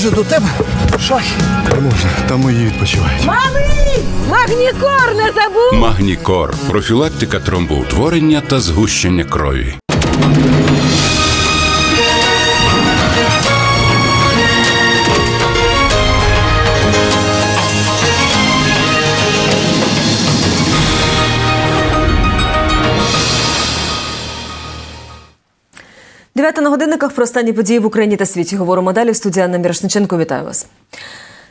Може, до тебе? Шахи. Можна, там мої відпочивають. Мами! Магнікор не забув! Магнікор профілактика тромбоутворення та згущення крові. Дев'ята на годинниках про останні події в Україні та світі. Говоримо далі. Студія Анна Мірошниченко. Вітаю вас.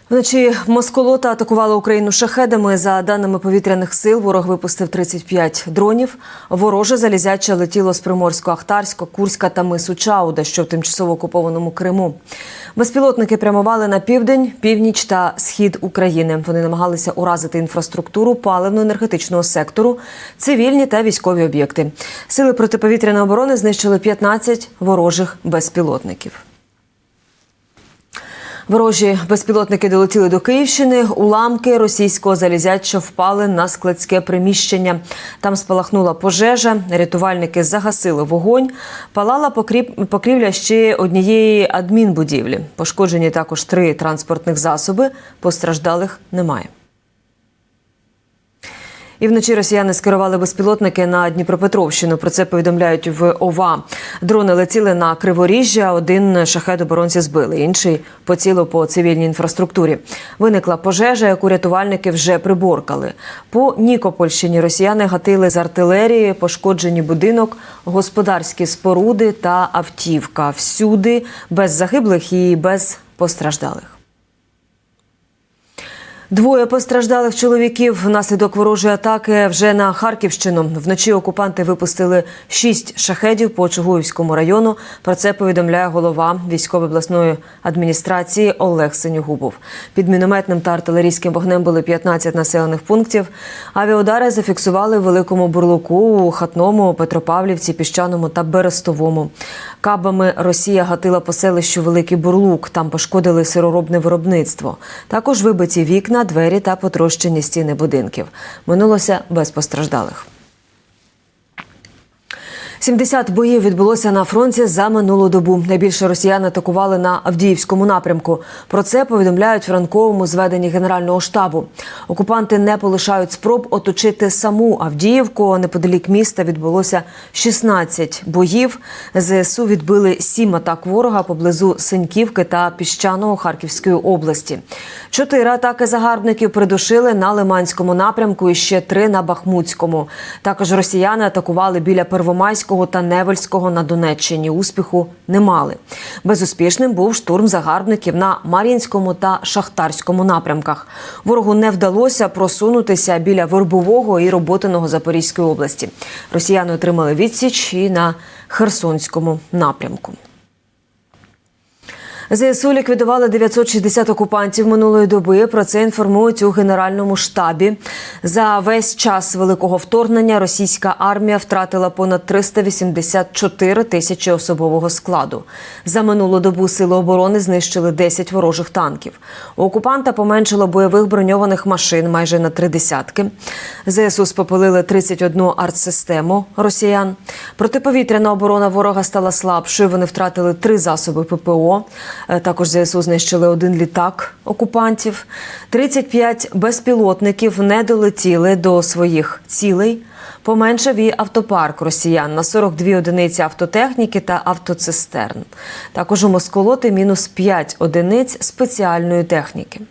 Вночі Москолота атакувала Україну шахедами. За даними повітряних сил, ворог випустив 35 дронів. Вороже залізяче летіло з Приморсько-Ахтарська, Курська та мису Чауда, що в тимчасово окупованому Криму. Безпілотники прямували на південь, північ та схід України. Вони намагалися уразити інфраструктуру паливно-енергетичного сектору, цивільні та військові об'єкти. Сили протиповітряної оборони знищили 15 ворожих безпілотників. Ворожі безпілотники долетіли до Київщини. Уламки російського залізяча впали на складське приміщення. Там спалахнула пожежа. Рятувальники загасили вогонь. Палала покрівля ще однієї адмінбудівлі. Пошкоджені також три транспортних засоби. Постраждалих немає. І вночі росіяни скерували безпілотники на Дніпропетровщину. Про це повідомляють в ОВА. Дрони летіли на Криворіжжя. Один шахет оборонці збили, інший поцілив по цивільній інфраструктурі. Виникла пожежа, яку рятувальники вже приборкали. По Нікопольщині росіяни гатили з артилерії, пошкоджені будинок, господарські споруди та автівка. Всюди без загиблих і без постраждалих. Двоє постраждалих чоловіків внаслідок ворожої атаки вже на Харківщину. Вночі окупанти випустили шість шахедів по Чугуївському району. Про це повідомляє голова військової обласної адміністрації Олег Синьогубов. Під мінометним та артилерійським вогнем були 15 населених пунктів. Авіаудари зафіксували в Великому Бурлуку, Хатному, Петропавлівці, Піщаному та Берестовому. Кабами Росія гатила по селищу Великий Бурлук. Там пошкодили сироробне виробництво. Також вибиті вікна, двері та потрощені стіни будинків. Минулося без постраждалих. 70 боїв відбулося на фронті за минулу добу. Найбільше росіян атакували на Авдіївському напрямку. Про це повідомляють в ранковому зведенні Генерального штабу. Окупанти не полишають спроб оточити саму Авдіївку. Неподалік міста відбулося 16 боїв. ЗСУ відбили 7 атак ворога поблизу Синьківки та Піщаного Харківської області. Чотири атаки загарбників придушили на Лиманському напрямку і ще три на Бахмутському. Також росіяни атакували біля Первомайського та Невельського на Донеччині. Успіху не мали. Безуспішним був штурм загарбників на Мар'їнському та Шахтарському напрямках. Ворогу не вдалося просунутися біля Вербового і Роботиного Запорізької області. Росіяни отримали відсіч і на Херсонському напрямку. ЗСУ ліквідували 960 окупантів минулої доби. Про це інформують у генеральному штабі. За весь час великого вторгнення російська армія втратила понад 384 тисячі особового складу. За минулу добу сили оборони знищили 10 ворожих танків. У окупанта поменшило бойових броньованих машин майже на три десятки. ЗСУ спопилили 31 артсистему росіян. Протиповітряна оборона ворога стала слабшою. Вони втратили три засоби ППО. Е, Також ЗСУ знищили один літак окупантів. 35 безпілотників не долетіли до своїх цілей. Поменшав і автопарк росіян на 42 одиниці автотехніки та автоцистерн. Також у Москолоти мінус 5 одиниць спеціальної техніки.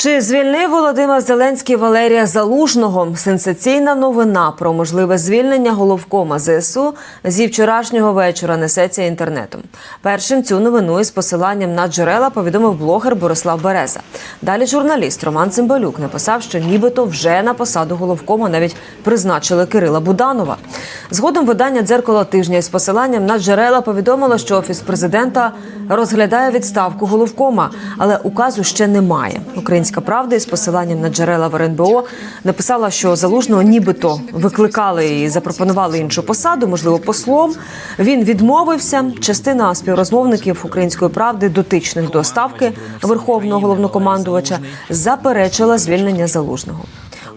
Чи звільнив Володимир Зеленський Валерія Залужного? Сенсаційна новина про можливе звільнення головкома ЗСУ зі вчорашнього вечора несеться інтернетом. Першим цю новину із посиланням на джерела повідомив блогер Борислав Береза. Далі журналіст Роман Цимбалюк написав, що нібито вже на посаду головкома навіть призначили Кирила Буданова. Згодом видання дзеркало тижня із посиланням на джерела повідомило, що офіс президента розглядає відставку головкома, але указу ще немає. Українська правда із посиланням на джерела в РНБО написала, що залужного нібито викликали і запропонували іншу посаду, можливо, послом. Він відмовився. Частина співрозмовників української правди, дотичних до ставки верховного головнокомандувача, заперечила звільнення залужного.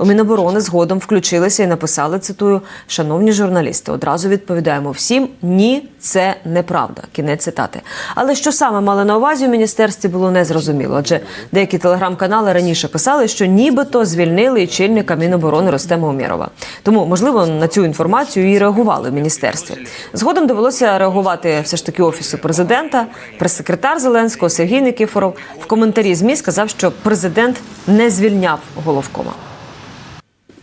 У Міноборони згодом включилися і написали, цитую, шановні журналісти, одразу відповідаємо всім ні, це неправда. Кінець цитати. Але що саме мали на увазі у міністерстві було незрозуміло, адже деякі телеграм-канали раніше писали, що нібито звільнили і чільника Міноборони Ростема Умєрова. Тому, можливо, на цю інформацію і реагували в міністерстві. Згодом довелося реагувати все ж таки офісу президента. Прес-секретар Зеленського Сергій Никифоров в коментарі змі сказав, що президент не звільняв головкома.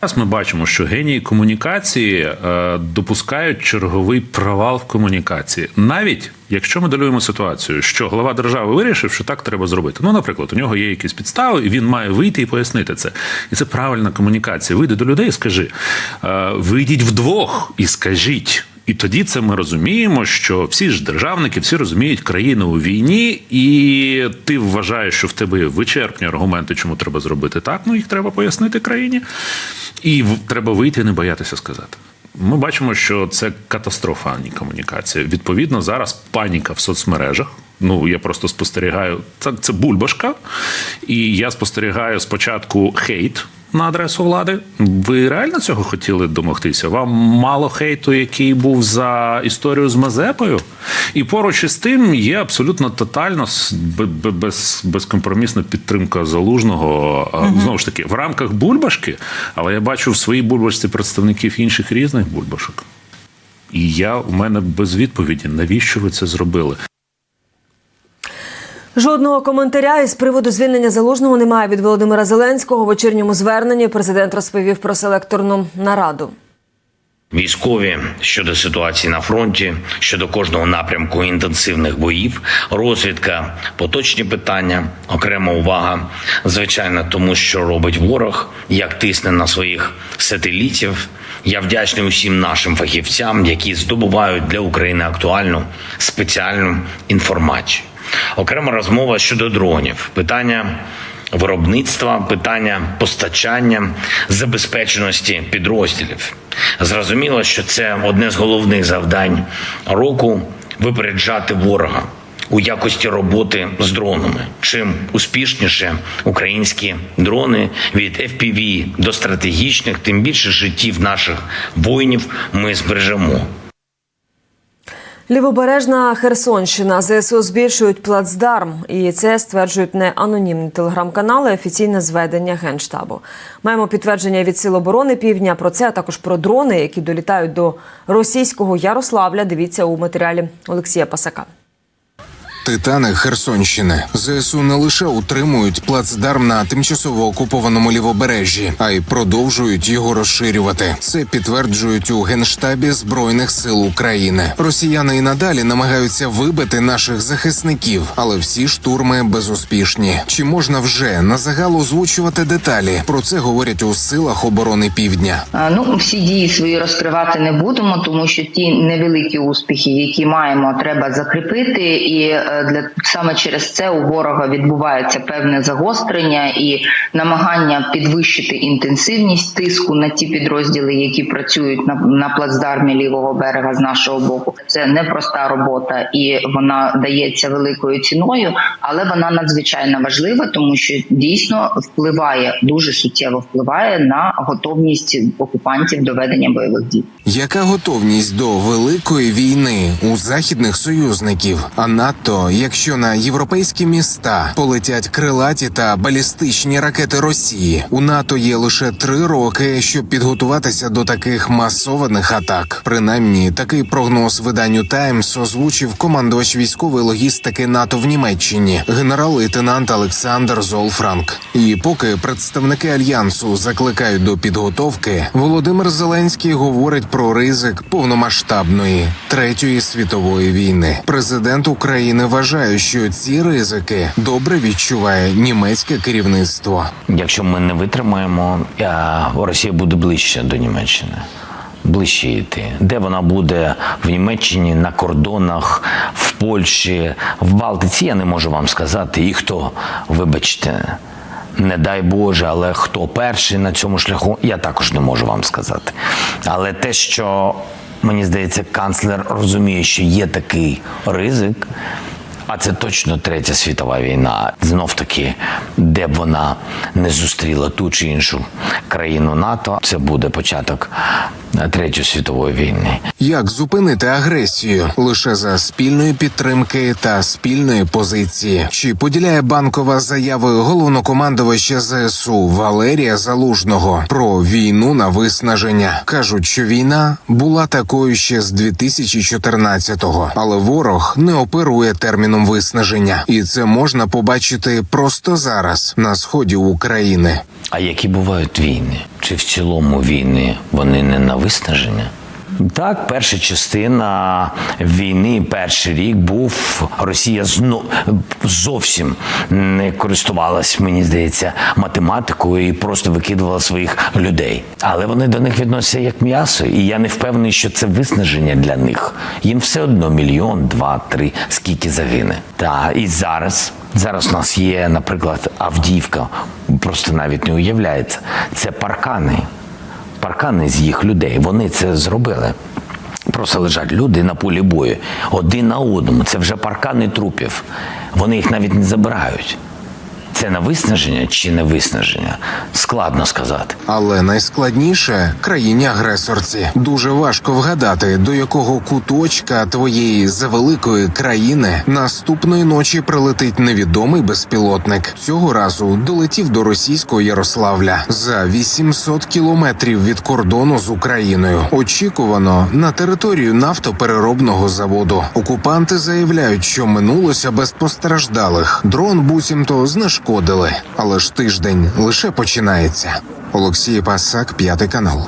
Зараз ми бачимо, що генії комунікації е, допускають черговий провал в комунікації, навіть якщо моделюємо ситуацію, що глава держави вирішив, що так треба зробити. Ну, наприклад, у нього є якісь підстави, і він має вийти і пояснити це. І це правильна комунікація. Вийди до людей і скажи: е, вийдіть вдвох і скажіть. І тоді це ми розуміємо, що всі ж державники, всі розуміють країну у війні, і ти вважаєш, що в тебе вичерпні аргументи, чому треба зробити так. Ну їх треба пояснити країні, і треба вийти і не боятися сказати. Ми бачимо, що це катастрофа, а не комунікація. Відповідно, зараз паніка в соцмережах. Ну, я просто спостерігаю. Це, це бульбашка, і я спостерігаю спочатку хейт на адресу влади. Ви реально цього хотіли домогтися? Вам мало хейту, який був за історію з Мазепою? І поруч із тим є абсолютно тотально без, безкомпромісна підтримка залужного а, знову ж таки в рамках бульбашки, але я бачу в своїй бульбашці представників інших різних бульбашок. І я у мене без відповіді, навіщо ви це зробили? Жодного коментаря із приводу звільнення залужного немає від Володимира Зеленського. В вечірньому зверненні президент розповів про селекторну нараду. Військові щодо ситуації на фронті, щодо кожного напрямку інтенсивних боїв, розвідка, поточні питання, окрема увага, звичайно, тому що робить ворог, як тисне на своїх сателітів. Я вдячний усім нашим фахівцям, які здобувають для України актуальну спеціальну інформацію. Окрема розмова щодо дронів, питання виробництва, питання постачання, забезпеченості підрозділів. Зрозуміло, що це одне з головних завдань року випереджати ворога у якості роботи з дронами. Чим успішніше українські дрони від FPV до стратегічних, тим більше життів наших воїнів ми збережемо. Лівобережна Херсонщина ЗСУ збільшують плацдарм, і це стверджують не анонімні телеграм-канали, а офіційне зведення генштабу. Маємо підтвердження від Сил оборони Півдня про це, а також про дрони, які долітають до російського Ярославля. Дивіться у матеріалі Олексія Пасака. Титани Херсонщини ЗСУ не лише утримують плацдарм на тимчасово окупованому лівобережжі, а й продовжують його розширювати. Це підтверджують у генштабі збройних сил України. Росіяни і надалі намагаються вибити наших захисників, але всі штурми безуспішні. Чи можна вже на загал озвучувати деталі? Про це говорять у силах оборони Півдня. А, Ну, всі дії свої розкривати не будемо, тому що ті невеликі успіхи, які маємо, треба закріпити, і е, для саме через це у ворога відбувається певне загострення і намагання підвищити інтенсивність тиску на ті підрозділи, які працюють на, на плацдармі лівого берега з нашого боку. Це непроста робота, і вона дається великою ціною, але вона надзвичайно важлива, тому що дійсно впливає дуже суттєво впливає на готовність окупантів до ведення бойових дій. Яка готовність до великої війни у західних союзників? А якщо на європейські міста полетять крилаті та балістичні ракети Росії, у НАТО є лише три роки, щоб підготуватися до таких масованих атак. Принаймні, такий прогноз виданню Таймс озвучив командувач військової логістики НАТО в Німеччині, генерал-лейтенант Олександр Золфранк. І поки представники альянсу закликають до підготовки, Володимир Зеленський говорить про ризик повномасштабної третьої світової війни. Президент України вважає, що ці ризики добре відчуває німецьке керівництво. Якщо ми не витримаємо, Росія буде ближче до Німеччини. Ближче йти. Де вона буде в Німеччині, на кордонах, в Польщі, в Балтиці, я не можу вам сказати. І хто, вибачте, не дай Боже, але хто перший на цьому шляху, я також не можу вам сказати. Але те, що мені здається, канцлер розуміє, що є такий ризик, А це точно третя світова війна. Знов таки, де б вона не зустріла ту чи іншу країну НАТО, це буде початок третьої світової війни. Як зупинити агресію лише за спільної підтримки та спільної позиції? Чи поділяє банкова заяви головнокомандувача ЗСУ Валерія Залужного про війну на виснаження? кажуть, що війна була такою ще з 2014-го, але ворог не оперує терміном виснаження, і це можна побачити просто зараз на сході України. А які бувають війни? Чи в цілому війни вони не на виснаження? Так, перша частина війни, перший рік був Росія зно, зовсім не користувалась, мені здається, математикою і просто викидувала своїх людей. Але вони до них відносяться як м'ясо, і я не впевнений, що це виснаження для них. Їм все одно мільйон, два, три, скільки загине. Та і зараз. Зараз у нас є, наприклад, Авдіївка, просто навіть не уявляється. Це паркани паркани з їх людей. Вони це зробили. Просто лежать люди на полі бою один на одному. Це вже паркани трупів. Вони їх навіть не забирають. Це на виснаження чи не виснаження? Складно сказати. Але найскладніше країні-агресорці. Дуже важко вгадати, до якого куточка твоєї завеликої країни наступної ночі прилетить невідомий безпілотник. Цього разу долетів до російського Ярославля за 800 кілометрів від кордону з Україною. Очікувано на територію нафтопереробного заводу. Окупанти заявляють, що минулося без постраждалих. Дрон буцімто знешкодили, але ж тиждень лише починається. Олексій Пасак, п'ятий канал.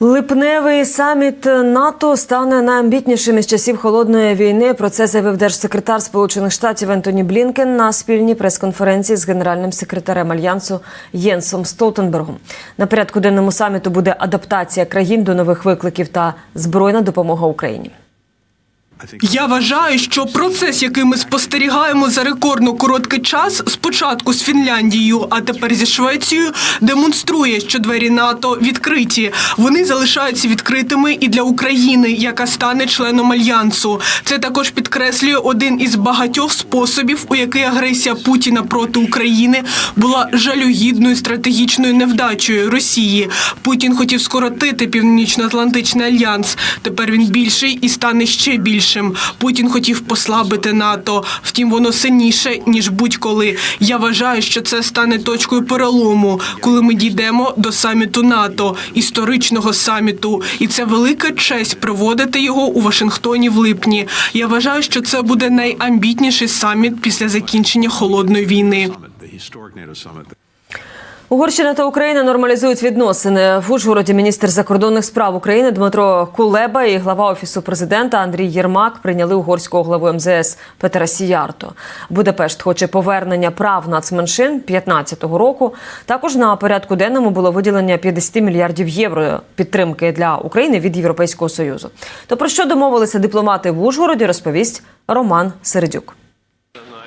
Липневий саміт НАТО стане найамбітнішим із часів холодної війни. Про це заявив держсекретар Сполучених Штатів Ентоні Блінкен на спільній прес-конференції з генеральним секретарем альянсу Єнсом Столтенбергом. На порядку денному саміту буде адаптація країн до нових викликів та збройна допомога Україні. Я вважаю, що процес, який ми спостерігаємо за рекордно короткий час, спочатку з Фінляндією, а тепер зі Швецією, демонструє, що двері НАТО відкриті. Вони залишаються відкритими і для України, яка стане членом альянсу. Це також підкреслює один із багатьох способів, у який агресія Путіна проти України була жалюгідною стратегічною невдачею Росії. Путін хотів скоротити північно-атлантичний альянс. Тепер він більший і стане ще більшим. Путін хотів послабити НАТО. Втім, воно сильніше ніж будь-коли. Я вважаю, що це стане точкою перелому, коли ми дійдемо до саміту НАТО, історичного саміту. І це велика честь проводити його у Вашингтоні в липні. Я вважаю, що це буде найамбітніший саміт після закінчення холодної війни. Угорщина та Україна нормалізують відносини. В Ужгороді міністр закордонних справ України Дмитро Кулеба і глава офісу президента Андрій Єрмак прийняли угорського главу МЗС Петера Сіярто. Будапешт хоче повернення прав нацменшин 15-го року. Також на порядку денному було виділення 50 мільярдів євро підтримки для України від Європейського союзу. То про що домовилися дипломати в Ужгороді, розповість Роман Середюк.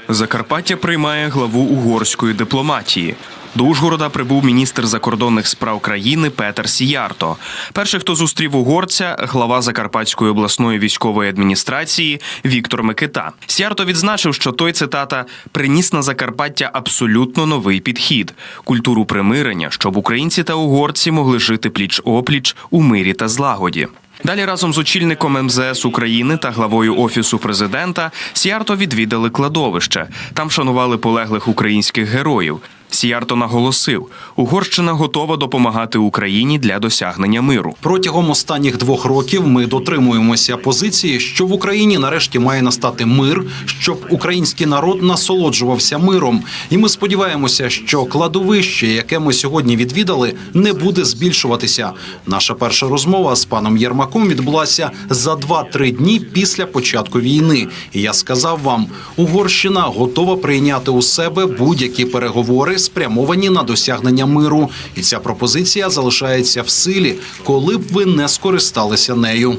Закарпаття приймає главу угорської дипломатії. До Ужгорода прибув міністр закордонних справ країни Петер Сіярто. Перший, хто зустрів угорця, глава Закарпатської обласної військової адміністрації Віктор Микита. Сіярто відзначив, що той цитата приніс на Закарпаття абсолютно новий підхід культуру примирення, щоб українці та угорці могли жити пліч опліч у мирі та злагоді. Далі разом з очільником МЗС України та главою офісу президента Сіарто відвідали кладовище. Там шанували полеглих українських героїв. Сіярто наголосив, Угорщина готова допомагати Україні для досягнення миру. Протягом останніх двох років ми дотримуємося позиції, що в Україні нарешті має настати мир, щоб український народ насолоджувався миром. І ми сподіваємося, що кладовище, яке ми сьогодні відвідали, не буде збільшуватися. Наша перша розмова з паном Єрмаком відбулася за 2-3 дні після початку війни. І я сказав вам, Угорщина готова прийняти у себе будь-які переговори, спрямовані на досягнення миру. І ця пропозиція залишається в силі, коли б ви не скористалися нею.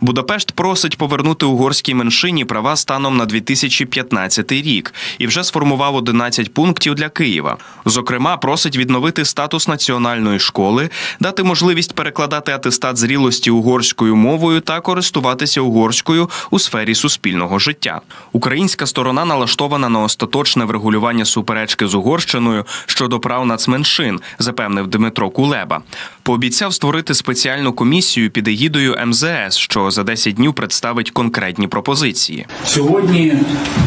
Будапешт просить повернути угорській меншині права станом на 2015 рік і вже сформував 11 пунктів для Києва. Зокрема, просить відновити статус національної школи, дати можливість перекладати атестат зрілості угорською мовою та користуватися угорською у сфері суспільного життя. Українська сторона налаштована на остаточне врегулювання суперечки з Угорщиною щодо прав нацменшин, запевнив Дмитро Кулеба. Пообіцяв створити спеціальну комісію під егідою МЗС, що за 10 днів представить конкретні пропозиції. Сьогодні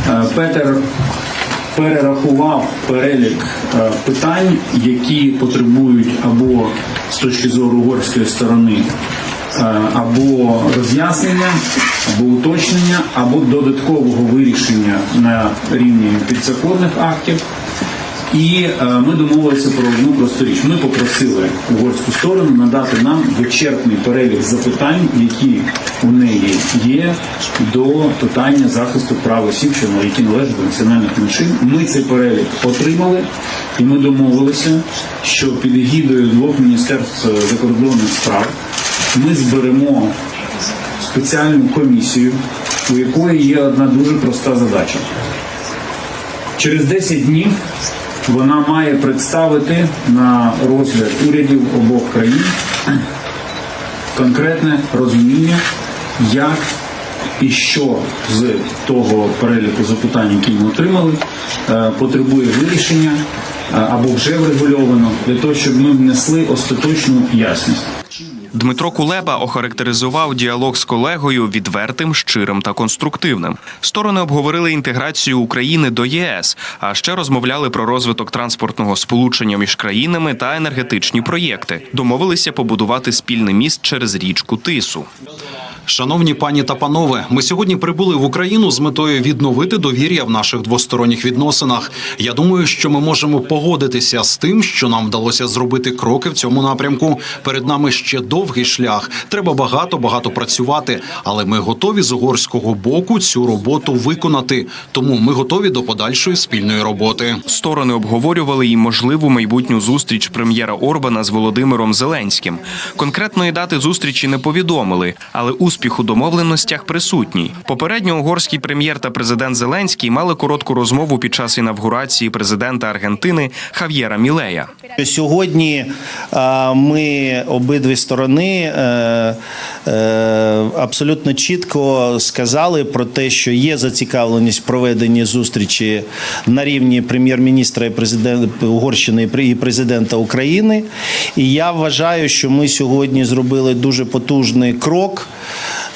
е, Петер перерахував перелік е, питань, які потребують або з точки зору угорської сторони, е, або роз'яснення, або уточнення, або додаткового вирішення на рівні підзаконних актів. І е, ми домовилися про одну просту річ. Ми попросили угорську сторону надати нам вичерпний перелік запитань, які у неї є до питання захисту прав осіб, які належать до національних меншин. Ми цей перелік отримали, і ми домовилися, що під егідою двох міністерств закордонних справ ми зберемо спеціальну комісію, у якої є одна дуже проста задача. Через 10 днів вона має представити на розгляд урядів обох країн конкретне розуміння, як і що з того переліку запитань, які ми отримали, е, потребує вирішення е, або вже врегульовано для того, щоб ми внесли остаточну ясність. Дмитро Кулеба охарактеризував діалог з колегою відвертим, щирим та конструктивним. Сторони обговорили інтеграцію України до ЄС, а ще розмовляли про розвиток транспортного сполучення між країнами та енергетичні проєкти. Домовилися побудувати спільний міст через річку Тису. Шановні пані та панове, ми сьогодні прибули в Україну з метою відновити довір'я в наших двосторонніх відносинах. Я думаю, що ми можемо погодитися з тим, що нам вдалося зробити кроки в цьому напрямку. Перед нами ще довгий шлях. Треба багато багато працювати, але ми готові з угорського боку цю роботу виконати. Тому ми готові до подальшої спільної роботи. Сторони обговорювали і можливу майбутню зустріч прем'єра Орбана з Володимиром Зеленським. Конкретної дати зустрічі не повідомили, але успіх у домовленостях присутній. Попередньо угорський прем'єр та президент Зеленський мали коротку розмову під час інавгурації президента Аргентини Хав'єра Мілея. Сьогодні е, ми обидві сторони е, е, абсолютно чітко сказали про те, що є зацікавленість в проведенні зустрічі на рівні прем'єр-міністра і президента Угорщини і президента України. І я вважаю, що ми сьогодні зробили дуже потужний крок.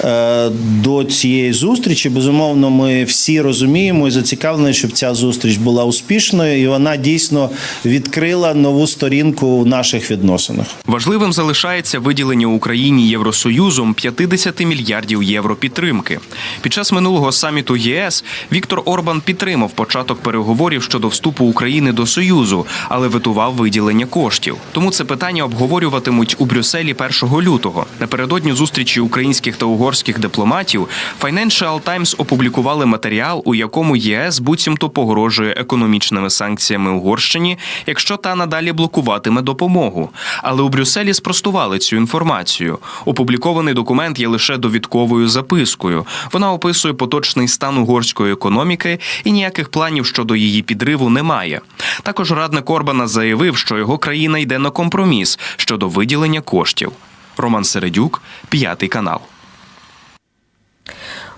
Е, До цієї зустрічі безумовно, ми всі розуміємо і зацікавлені, щоб ця зустріч була успішною, і вона дійсно відкрила нову сторінку в наших відносинах. Важливим залишається виділення Україні Євросоюзом 50 мільярдів євро підтримки. Під час минулого саміту ЄС Віктор Орбан підтримав початок переговорів щодо вступу України до Союзу, але ветував виділення коштів. Тому це питання обговорюватимуть у Брюсселі 1 лютого. Напередодні зустрічі українських та угорських дипломатів Financial Times опублікували матеріал, у якому ЄС буцімто погрожує економічними санкціями Угорщині, якщо та надалі блокуватиме допомогу. Але у Брюсселі спростували цю інформацію. Опублікований документ є лише довідковою запискою. Вона описує поточний стан угорської економіки і ніяких планів щодо її підриву немає. Також радник Орбана заявив, що його країна йде на компроміс щодо виділення коштів. Роман Середюк, п'ятий канал.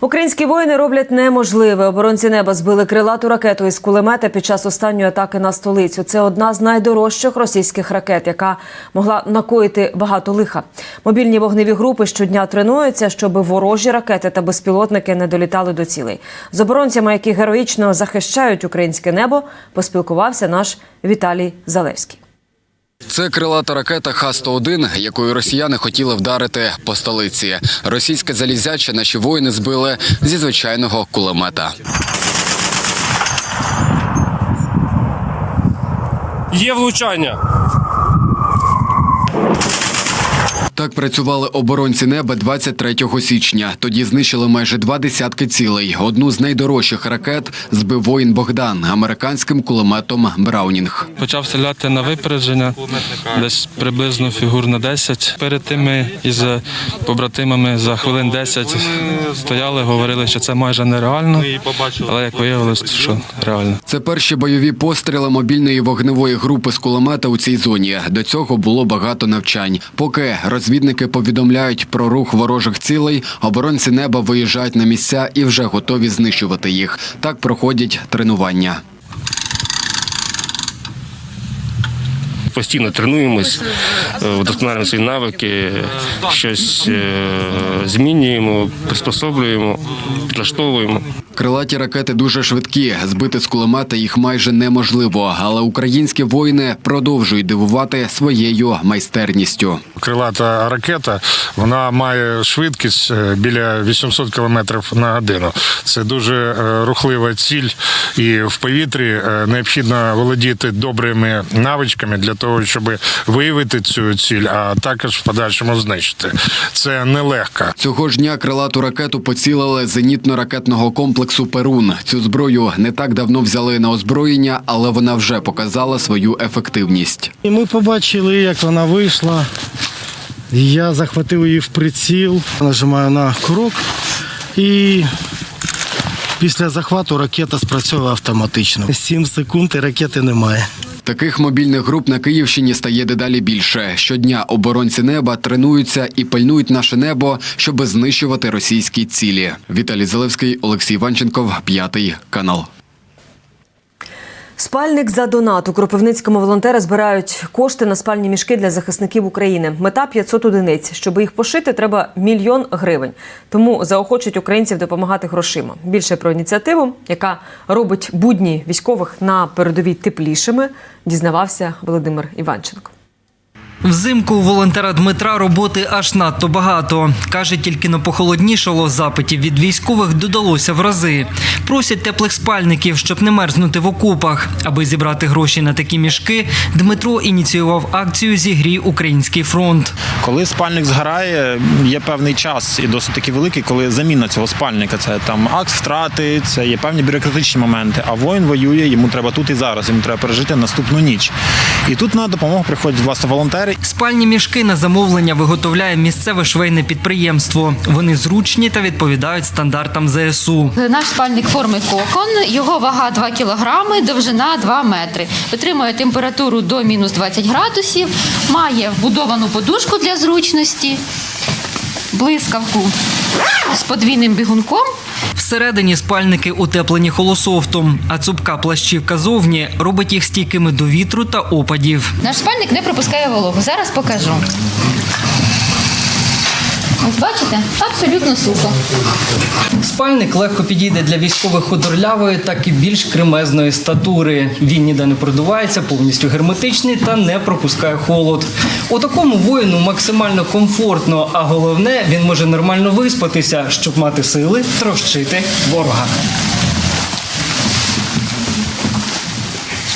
Українські воїни роблять неможливе. Оборонці неба збили крилату ракету із кулемета під час останньої атаки на столицю. Це одна з найдорожчих російських ракет, яка могла накоїти багато лиха. Мобільні вогневі групи щодня тренуються, щоб ворожі ракети та безпілотники не долітали до цілей. З оборонцями, які героїчно захищають українське небо, поспілкувався наш Віталій Залевський. Це крилата ракета Х-101, якою росіяни хотіли вдарити по столиці. Російське залізяче наші воїни збили зі звичайного кулемета. Є влучання. Так працювали оборонці неба 23 січня. Тоді знищили майже два десятки цілей. Одну з найдорожчих ракет збив воїн Богдан американським кулеметом Браунінг. Почав стріляти на випередження, десь приблизно фігур на 10. Перед тим ми із побратимами за хвилин 10 стояли, говорили, що це майже нереально. Але як виявилось, що реально. Це перші бойові постріли мобільної вогневої групи з кулемета у цій зоні. До цього було багато навчань. Поки розвідники повідомляють про рух ворожих цілей, оборонці неба виїжджають на місця і вже готові знищувати їх. Так проходять тренування. Постійно тренуємось, е, вдосконалюємо свої навики, щось е, змінюємо, приспособлюємо, підлаштовуємо. Крилаті ракети дуже швидкі. Збити з кулемета їх майже неможливо, але українські воїни продовжують дивувати своєю майстерністю. Крилата ракета вона має швидкість е, біля 800 км на годину. Це дуже рухлива ціль, і в повітрі необхідно володіти добрими навичками для того, щоб виявити цю ціль, а також в подальшому знищити. Це нелегко. Цього ж дня крилату ракету поцілили зенітно-ракетного комплексу Перун. Цю зброю не так давно взяли на озброєння, але вона вже показала свою ефективність. І ми побачили, як вона вийшла. Я захватив її в приціл, нажимаю на курок і після захвату ракета спрацьовує автоматично. 7 секунд і ракети немає. Таких мобільних груп на Київщині стає дедалі більше. Щодня оборонці неба тренуються і пильнують наше небо, щоби знищувати російські цілі. Віталій Зелевський, Олексій Ванченков, п'ятий канал. Спальник за донат. У Кропивницькому волонтери збирають кошти на спальні мішки для захисників України. Мета 500 одиниць. Щоб їх пошити, треба мільйон гривень. Тому заохочують українців допомагати грошима. Більше про ініціативу, яка робить будні військових на передовій теплішими, дізнавався Володимир Іванченко. Взимку у волонтера Дмитра роботи аж надто багато. Каже, тільки но похолоднішало, запитів від військових додалося в рази. Просять теплих спальників, щоб не мерзнути в окопах. Аби зібрати гроші на такі мішки, Дмитро ініціював акцію Зігрій Український фронт. Коли спальник згорає, є певний час і досить таки великий, коли заміна цього спальника. Це там акт втрати, це є певні бюрократичні моменти. А воїн воює, йому треба тут і зараз, йому треба пережити наступну ніч. І тут на допомогу приходять власне волонтери. Спальні мішки на замовлення виготовляє місцеве швейне підприємство. Вони зручні та відповідають стандартам ЗСУ. Наш спальник форми кокон, його вага 2 кілограми, довжина 2 метри. Витримує температуру до мінус 20 градусів, має вбудовану подушку для зручності, блискавку з подвійним бігунком. Всередині спальники утеплені холософтом, а цупка плащівка зовні робить їх стійкими до вітру та опадів. Наш спальник не пропускає вологу. Зараз покажу. Ось бачите, абсолютно сухо. Спальник легко підійде для військових худорлявої, так і більш кремезної статури. Він ніде не продувається, повністю герметичний та не пропускає холод. У такому воїну максимально комфортно, а головне, він може нормально виспатися, щоб мати сили трощити ворога.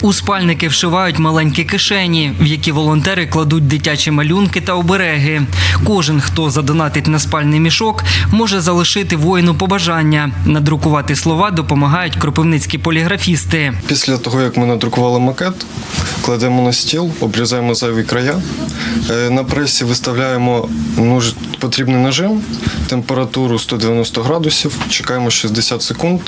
У спальники вшивають маленькі кишені, в які волонтери кладуть дитячі малюнки та обереги. Кожен, хто задонатить на спальний мішок, може залишити воїну побажання. Надрукувати слова допомагають кропивницькі поліграфісти. Після того, як ми надрукували макет, кладемо на стіл, обрізаємо зайві края. Е, На пресі виставляємо нож, потрібний нажим, температуру 190 градусів, чекаємо 60 секунд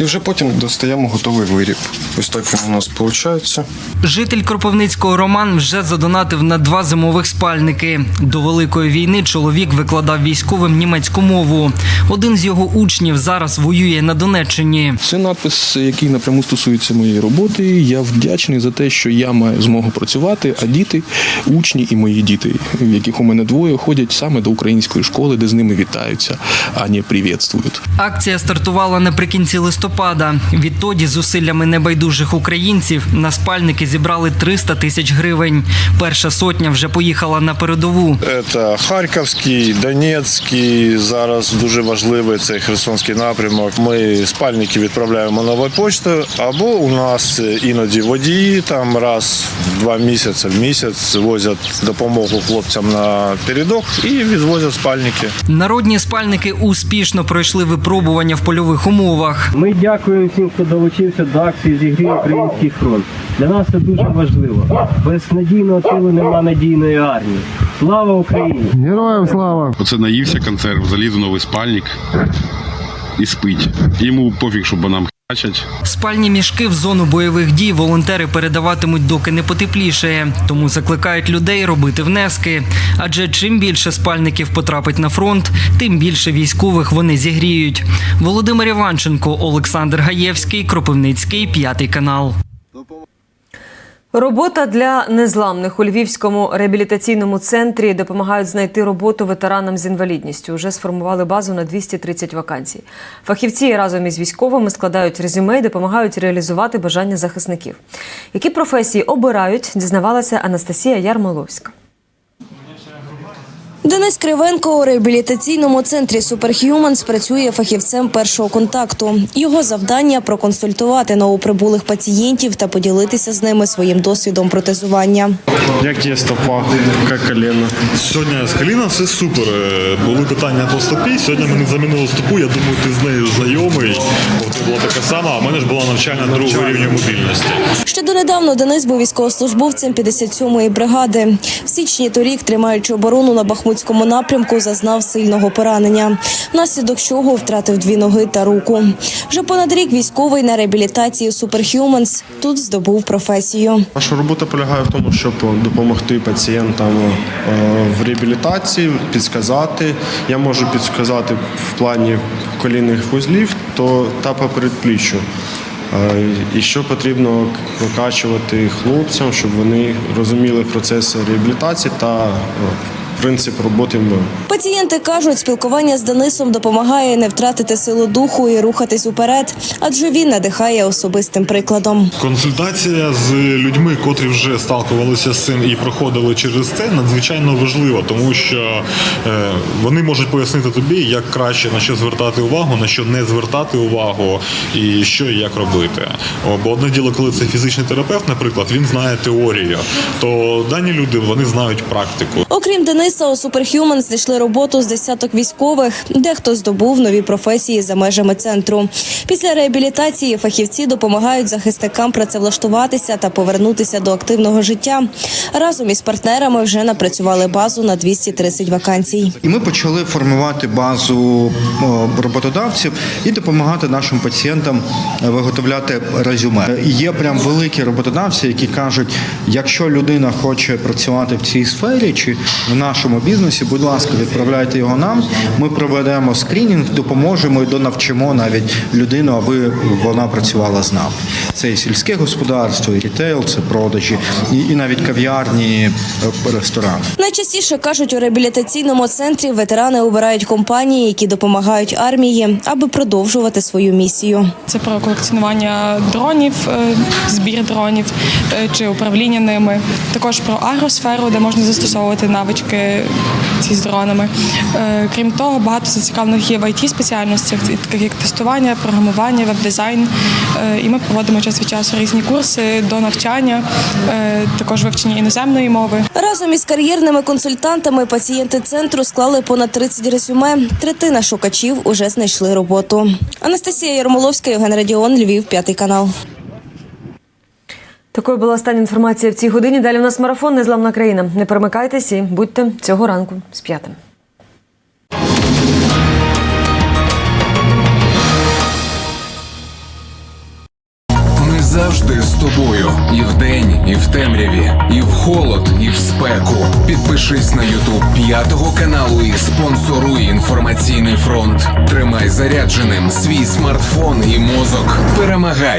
і вже потім достаємо готовий виріб. Ось так він у нас виходить. Житель Кропивницького Роман вже задонатив на два зимових спальники. До великої війни чоловік викладав військовим німецьку мову. Один з його учнів зараз воює на Донеччині. Це напис, який напряму стосується моєї роботи. Я вдячний за те, що я маю змогу працювати, а діти, учні і мої діти, яких у мене двоє, ходять саме до української школи, де з ними вітаються, а не привітствують. Акція стартувала наприкінці листопада. Відтоді зусиллями небайдужих українців на спальники зібрали 300 тисяч гривень. Перша сотня вже поїхала на передову. Це Харківський, Донецький. Зараз дуже важливий цей Херсонський напрямок. Ми спальники відправляємо новою поштою, або у нас іноді водії там раз в два місяці в місяць возять допомогу хлопцям на передок і відвозять спальники. Народні спальники успішно пройшли випробування в польових умовах. Ми дякуємо всім, хто долучився до акції «Зігрій Український фронт. Для нас це дуже важливо. Без надійного тилу нема надійної армії. Слава Україні! Героям слава! Оце наївся консерв, заліз у новий спальник і спить. Йому пофіг, що нам хачать. Спальні мішки в зону бойових дій волонтери передаватимуть, доки не потеплішає. Тому закликають людей робити внески. Адже чим більше спальників потрапить на фронт, тим більше військових вони зігріють. Володимир Іванченко, Олександр Гаєвський, Кропивницький, п'ятий канал. Робота для незламних у Львівському реабілітаційному центрі допомагають знайти роботу ветеранам з інвалідністю. Уже сформували базу на 230 вакансій. Фахівці разом із військовими складають резюме і допомагають реалізувати бажання захисників. Які професії обирають, дізнавалася Анастасія Ярмоловська. Денис Кривенко у реабілітаційному центрі Superhumans працює фахівцем першого контакту. Його завдання проконсультувати новоприбулих пацієнтів та поділитися з ними своїм досвідом протезування. Як є стопа, як коліно? Сьогодні з коліном все супер. Е, Були питання по стопі. Сьогодні мені замінили стопу. Я думаю, ти з нею знайомий. От була така сама. А в мене ж була навчальна другого рівня мобільності. Ще донедавна Денис був військовослужбовцем 57-ї бригади. В січні торік, тримаючи оборону на Бахмутському напрямку, зазнав сильного поранення, внаслідок чого втратив дві ноги та руку. Вже понад рік військовий на реабілітації Superhumans тут здобув професію. Наша робота полягає в тому, щоб допомогти пацієнтам е, в реабілітації, підсказати. Я можу підсказати в плані колінних вузлів, то та по передпліччю. І що потрібно прокачувати хлопцям, щоб вони розуміли процес реабілітації та принцип роботи МВ. Пацієнти кажуть, спілкування з Денисом допомагає не втратити силу духу і рухатись уперед, адже він надихає особистим прикладом. Консультація з людьми, котрі вже сталкувалися з цим і проходили через це, надзвичайно важлива, тому що е, вони можуть пояснити тобі, як краще на що звертати увагу, на що не звертати увагу, і що і як робити. О, Бо одне діло, коли це фізичний терапевт, наприклад, він знає теорію, то дані люди вони знають практику. Окрім Дениса, у Superhuman знайшли роботу з десяток військових, дехто здобув нові професії за межами центру. Після реабілітації фахівці допомагають захисникам працевлаштуватися та повернутися до активного життя. Разом із партнерами вже напрацювали базу на 230 вакансій. І ми почали формувати базу роботодавців і допомагати нашим пацієнтам е, виготовляти резюме. Є прям великі роботодавці, які кажуть, якщо людина хоче працювати в цій сфері чи в нашому бізнесі, будь ласка, відправляйте його нам. Ми проведемо скринінг, допоможемо і донавчимо навіть людину, аби вона працювала з нами. Це і сільське господарство, і рітейл, це продажі, і, і навіть кав'ярні, е, ресторани. Найчастіше кажуть, у реабілітаційному центрі ветерани обирають компанії, які допомагають армії, аби продовжувати свою місію. Це про колекціонування дронів, е, збір дронів е, чи управління ними. Також про агросферу, де можна застосовувати навички ці з дронами. Е, Крім того, багато зацікавлених є в it спеціальностях, таких як тестування, програмування, веб-дизайн. Е, І ми проводимо час від часу різні курси до навчання, е, також вивчення іноземної мови. Разом із кар'єрними консультантами пацієнти центру склали понад 30 резюме. Третина шукачів уже знайшли роботу. Анастасія Ярмоловська, Євген Радіон, Львів, п'ятий канал. Такою була остання інформація в цій годині. Далі у нас марафон Незламна країна. Не перемикайтесь і будьте цього ранку з п'ятим. Ми завжди з тобою. І вдень, і в темряві, і в холод, і в спеку. Підпишись на Ютуб п'ятого каналу і спонсоруй інформаційний фронт. Тримай зарядженим свій смартфон і мозок. Перемагай!